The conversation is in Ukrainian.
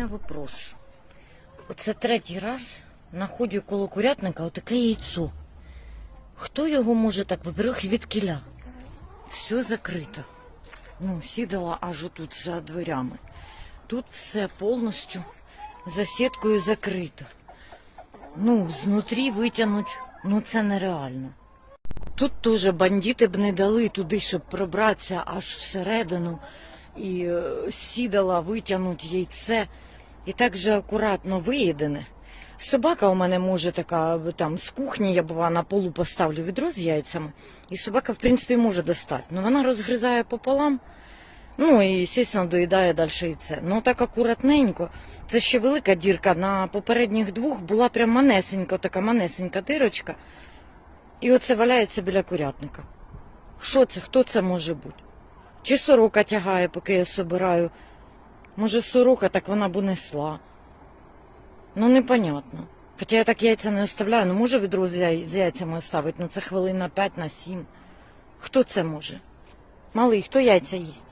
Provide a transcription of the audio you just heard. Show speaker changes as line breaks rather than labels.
мене вопрос. Оце третій раз знаходжу коло курятника отаке яйцо. Хто його може так, во-первых, від кіля? Все закрито. Ну, сідала аж отут за дверями. Тут все повністю за сіткою закрито. Ну, знутрі витягнуть, ну це нереально. Тут теж бандити б не дали туди, щоб пробратися аж всередину і е, сідала витягнуть яйце. І так же акуратно виїдене. Собака у мене може така там з кухні, я бува на полу поставлю відро з яйцями, і собака, в принципі, може достати. Ну вона розгризає пополам, ну і, звісно, доїдає далі яйце. Ну так акуратненько. Це ще велика дірка. На попередніх двох була прям манесенька, така манесенька дирочка. І оце валяється біля курятника. Що це? Хто це може бути? Чи сорока тягає, поки я собираю? Може, сорока, так вона б унесла. Ну, непонятно. Хоча я так яйця не оставляю, ну може відро з, яйцями оставити, ну це хвилин на 5 на 7. Хто це може? Малий, хто яйця їсть?